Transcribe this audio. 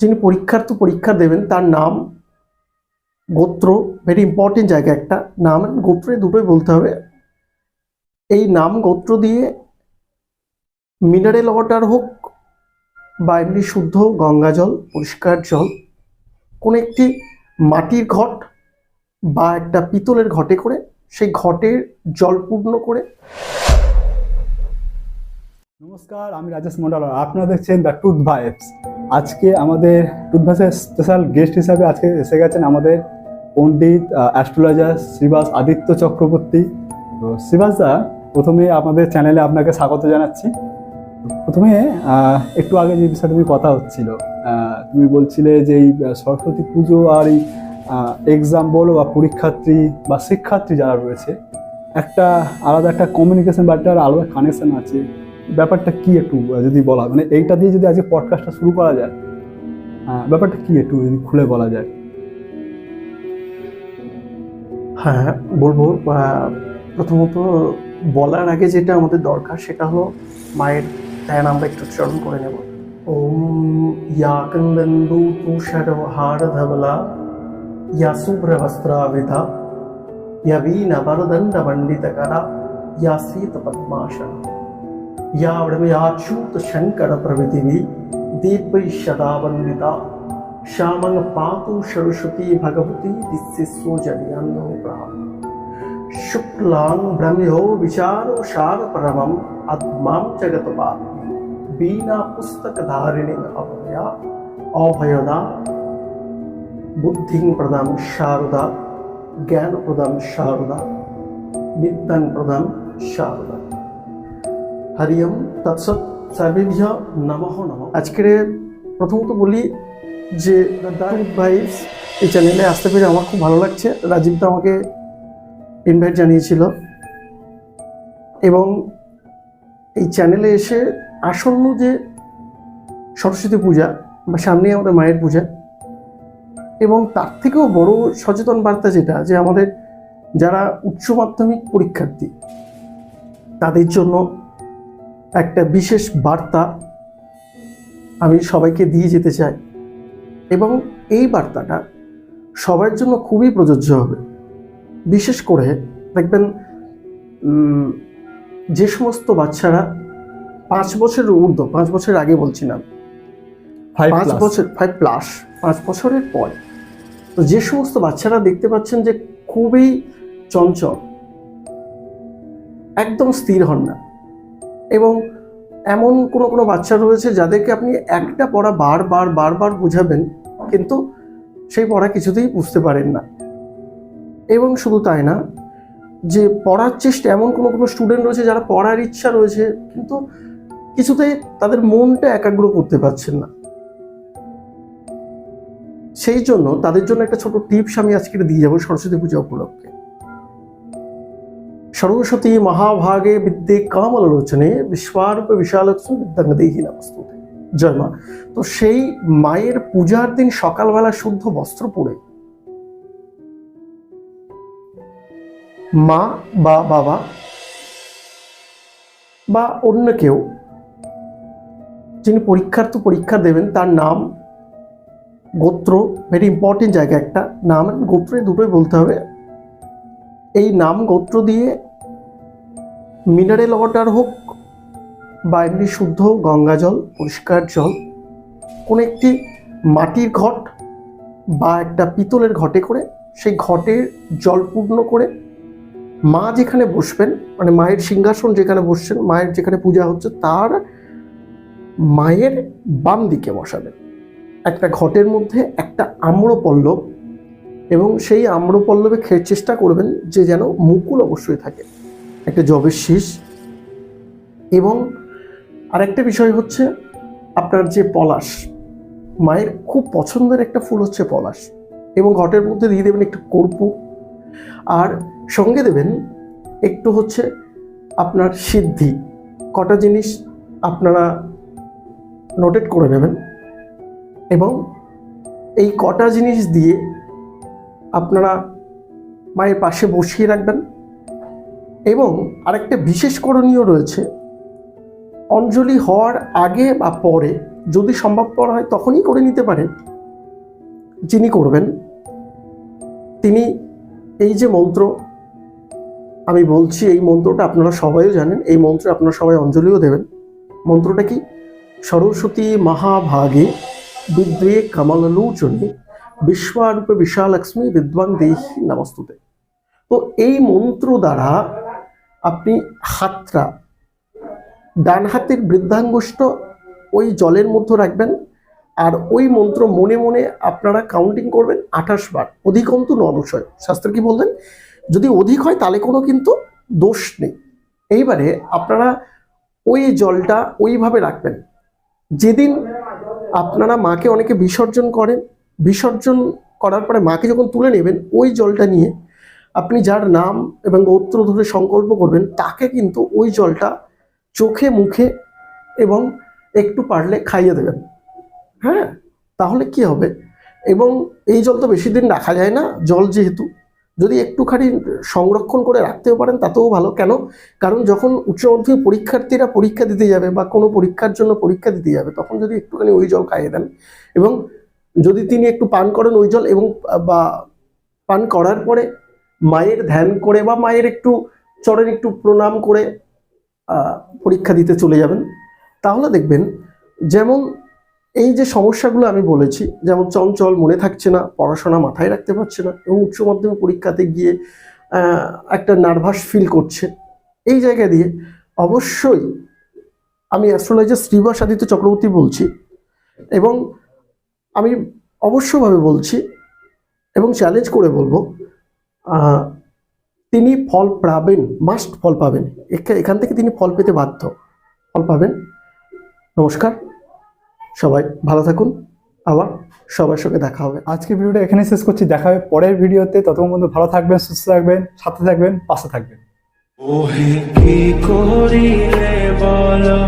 যিনি পরীক্ষার্থী পরীক্ষা দেবেন, তার নাম গোত্র ভেরি ইম্পর্টেন্ট জায়গা একটা, নাম গোত্রে দুটোই বলতে হবে। এই নাম গোত্র দিয়ে মিনারেল ওয়াটার হোক বা এমনি শুদ্ধ গঙ্গা জল, পরিষ্কার জল, কোন একটি মাটির ঘট বা একটা পিতলের ঘটে করে সেই ঘটের জল পূর্ণ করে। নমস্কার, আমি রাজেশ মন্ডল। আপনারা দেখছেন দ্য টুথ ভাইবস আজকে আমাদের টুথ ভাইসের স্পেশাল গেস্ট হিসাবে আজকে এসে গেছেন আমাদের পণ্ডিত অ্যাস্ট্রোলজার শ্রীবাস আদিত্য চক্রবর্তী। তো শ্রীবাস দা, প্রথমে আমাদের চ্যানেলে আপনাকে স্বাগত জানাচ্ছি। প্রথমে একটু আগে যে বিষয়টা নিয়ে কথা হচ্ছিল তুমি বলছিলে যে এই সরস্বতী পুজো আর এই এক্সাম বলো বা পরীক্ষার্থী বা শিক্ষার্থী যারা রয়েছে, একটা আলাদা একটা কমিউনিকেশন বা একটা আলাদা কানেকশন আছে। ব্যাপারটা কি একটু যদি বলা মানে এইটা দিয়ে যদি আজকে পডকাস্টটা শুরু করা যায় ব্যাপারটা কি একটু যদি খুলে বলা যায়? হ্যাঁ বলব প্রথমত বলার আগে যেটা আমাদের দরকার সেটা হলো মায়ের ধ্যান আমরা একটু চরণ করে নেব। ওম ইয়া কন্দন্দু তুষারহার ধবলা ইয়া শুভ্রবস্ত্রাবিধা ইয়া বীণ বরদণ্ড মণ্ডিতকরা ইয়া পদ্মাসন। ಯಾವಡವೆಯಾಚ್ಯೂತ ಶಂಕರ ಪ್ರವಿಧಿವಿ ದೀಪೈ ಶದಾವನ್ವಿತ ಶ್ಯಾಮಂಗ ಪಾತು ಸರಸ್ವತಿ ಭಗವತಿ ದಿಸ್ಸಿಸ್ಸೋ ಜಡಿಯನ್ನೋ ಪ್ರಾಹ ಶುಕ್ಲಾಂ ಬ್ರಹ್ಮ್ಯೋ ವಿಚಾರೋ ಶಾರ ಪರಮಂ ಅದ್ಮಾಂ ಜಗತಪಾಪಿ ಬೀನಾ ಪುಸ್ತಕಧಾರಿಣಿ ಅಭಯ অভয়দা বুদ্ধিং প্রদাম শারদা জ্ঞান হরিম ওম তৎসৎ সর্বেভ্য নমঃ নম আজকের প্রথমত বলি যে দারিফ ভাইস এই চ্যানেলে আসতে পেরে আমার খুব ভালো লাগছে। রাজীব দা আমাকে ইনভাইট জানিয়েছিল। এবং এই চ্যানেলে এসে আসন্ন যে সরস্বতী পূজা বা সামনেই আমাদের মায়ের পূজা, এবং তার থেকেও বড় সচেতন বার্তা যেটা যে আমাদের যারা উচ্চ মাধ্যমিক পরীক্ষার্থী, তাদের জন্য একটা বিশেষ বার্তা আমি সবাইকে দিয়ে যেতে চাই। এবং এই বার্তাটা সবার জন্য খুবই প্রযোজ্য হবে। বিশেষ করে দেখবেন যে সমস্ত বাচ্চারা পাঁচ বছরের ঊর্ধ্ব পাঁচ বছরের আগে বলছি না ফাইভ পাঁচ বছর ফাইভ প্লাস পাঁচ বছরের পর তো যে সমস্ত বাচ্চারা দেখতে পাচ্ছেন যে খুবই চঞ্চল একদম স্থির হন না। এবং এমন কোনো কোনো বাচ্চা রয়েছে যাদেরকে আপনি একটা পড়া বারবার বারবার বোঝাবেন, কিন্তু সেই পড়া কিছুতেই বুঝতে পারেন না। এবং শুধু তাই না, যে পড়ার চেষ্টা, এমন কোনো কোনো স্টুডেন্ট রয়েছে যারা পড়ার ইচ্ছা রয়েছে, কিন্তু কিছুতেই তাদের মনটা একাগ্র করতে পারছেন না। সেই জন্য তাদের জন্য একটা ছোট টিপস আমি আজকে দিয়ে যাব সরস্বতী পূজা উপলক্ষে। সরস্বতী মহাভাগে বিদ্যে কামলোচনে বিশ্বারূপ বিশালক্ষ্ম বিদ্যাঙ্গদেহী নমস্তুতে জয় তো সেই মায়ের পূজার দিন সকালবেলা শুদ্ধ বস্ত্র পরে মা বা বাবা বা অন্য কেউ যিনি পরীক্ষার্থী পরীক্ষা দেবেন, তার নাম গোত্র ভেরি ইম্পর্টেন্ট জায়গা একটা, নাম গোত্রে দুটোই বলতে হবে। এই নাম গোত্র দিয়ে মিনারেল ওয়াটার হোক বা এমনি শুদ্ধ গঙ্গা জল, পরিষ্কার জল, কোনো একটি মাটির ঘট বা একটা পিতলের ঘটে করে সেই ঘটের জল পূর্ণ করে মা যেখানে বসবেন মানে মায়ের সিংহাসন যেখানে বসছেন, মায়ের যেখানে পূজা হচ্ছে, তার মায়ের বাম দিকে বসাবেন। একটা ঘটের মধ্যে একটা আম্রপল্লব এবং সেই আম্রপল্লবে খেয়ে চেষ্টা করবেন যে যেন মুকুল অবশ্যই থাকে। একটা জবের শীষ। এবং আরেকটা বিষয় হচ্ছে আপনার যে পলাশ, মায়ের খুব পছন্দের একটা ফুল হচ্ছে পলাশ। এবং ঘটের মধ্যে দিয়ে দেবেন একটু কর্পূর। আর সঙ্গে দেবেন একটু হচ্ছে আপনার সিদ্ধি। কটা জিনিস আপনারা নোটেট করে নেবেন। এবং এই কটা জিনিস দিয়ে আপনারা মায়ের পাশে বসিয়ে রাখবেন। এবং আরেকটা বিশেষ করণীয় রয়েছে, অঞ্জলি হওয়ার আগে বা পরে যদি সম্ভবপর হয় তখনই করে নিতে পারেন। যিনি করবেন, তিনি এই যে মন্ত্র আমি বলছি, এই মন্ত্রটা আপনারা সবাইও জানেন, এই মন্ত্রে আপনারা সবাই অঞ্জলিও দেবেন। মন্ত্রটা কি? সরস্বতী মহাভাগে বিদ্রে কমললোচনে বিশ্বরূপে বিশালক্ষ্মী বিদ্বান দেহি নমস্তুতে। তো এই মন্ত্র দ্বারা আপনি হাতটা ডান হাতের বৃদ্ধাঙ্গুষ্ঠ ওই জলের মধ্যে রাখবেন আর ওই মন্ত্র মনে মনে আপনারা কাউন্টিং করবেন আঠাশ বার। অধিকন্তু নদোষয় শাস্ত্র কি বললেন? যদি অধিক হয় তাহলে কোনো কিন্তু দোষ নেই। এইবারে আপনারা ওই জলটা ওইভাবে রাখবেন। যেদিন আপনারা মাকে অনেকে বিসর্জন করেন, বিসর্জন করার পরে মাকে যখন তুলে নেবেন, ওই জলটা নিয়ে আপনি যার নাম এবং গোত্র ধরে সংকল্প করবেন, তাকে কিন্তু ওই জলটা চোখে, মুখে এবং একটু পারলে খাইয়ে দেবেন। হ্যাঁ? তাহলে কি হবে? এবং এই জল তো বেশি দিন রাখা যায় না, জল যেহেতু। যদি একটুখানি সংরক্ষণ করে রাখতেও পারেন, তাতেও ভালো। কেন? কারণ যখন উচ্চ মাধ্যমিক পরীক্ষার্থীরা পরীক্ষা দিতে যাবে বা কোনো পরীক্ষার জন্য পরীক্ষা দিতে যাবে, তখন যদি একটুখানি ওই জল খাইয়ে দেন এবং যদি তিনি একটু পান করেন ওই জল এবং বা পান করার পরে মায়ের ধ্যান করে বা মায়ের একটু চরণ একটু প্রণাম করে পরীক্ষা দিতে চলে যাবেন। তাহলে দেখবেন যেমন এই যে সমস্যাগুলো আমি বলেছি, যেমন চঞ্চল মনে থাকছে না, পড়াশোনা মাথায় রাখতে পারছে না এবং উচ্চ মাধ্যমিক পরীক্ষাতে গিয়ে একটা নার্ভাস ফিল করছে, এই জায়গা দিয়ে অবশ্যই আমি অ্যাস্ট্রোলজার শ্রীবাস আদিত্য চক্রবর্তী বলছি এবং আমি অবশ্যভাবে বলছি এবং চ্যালেঞ্জ করে বলব তিনি ফল পাবেন মাস্ট ফল পাবেন। এখান থেকে তিনি ফল পেতে বাধ্য। ফল পাবেন। নমস্কার। সবাই ভালো থাকুন। আবার সবার সঙ্গে দেখা হবে। আজকে ভিডিওটা এখানে শেষ করছি। দেখা হবে পরের ভিডিওতে। ততক্ষণ পর্যন্ত ভালো থাকবেন সুস্থ থাকবেন সাথে থাকবেন পাশে থাকবেন। ওহে কি করিলে বলো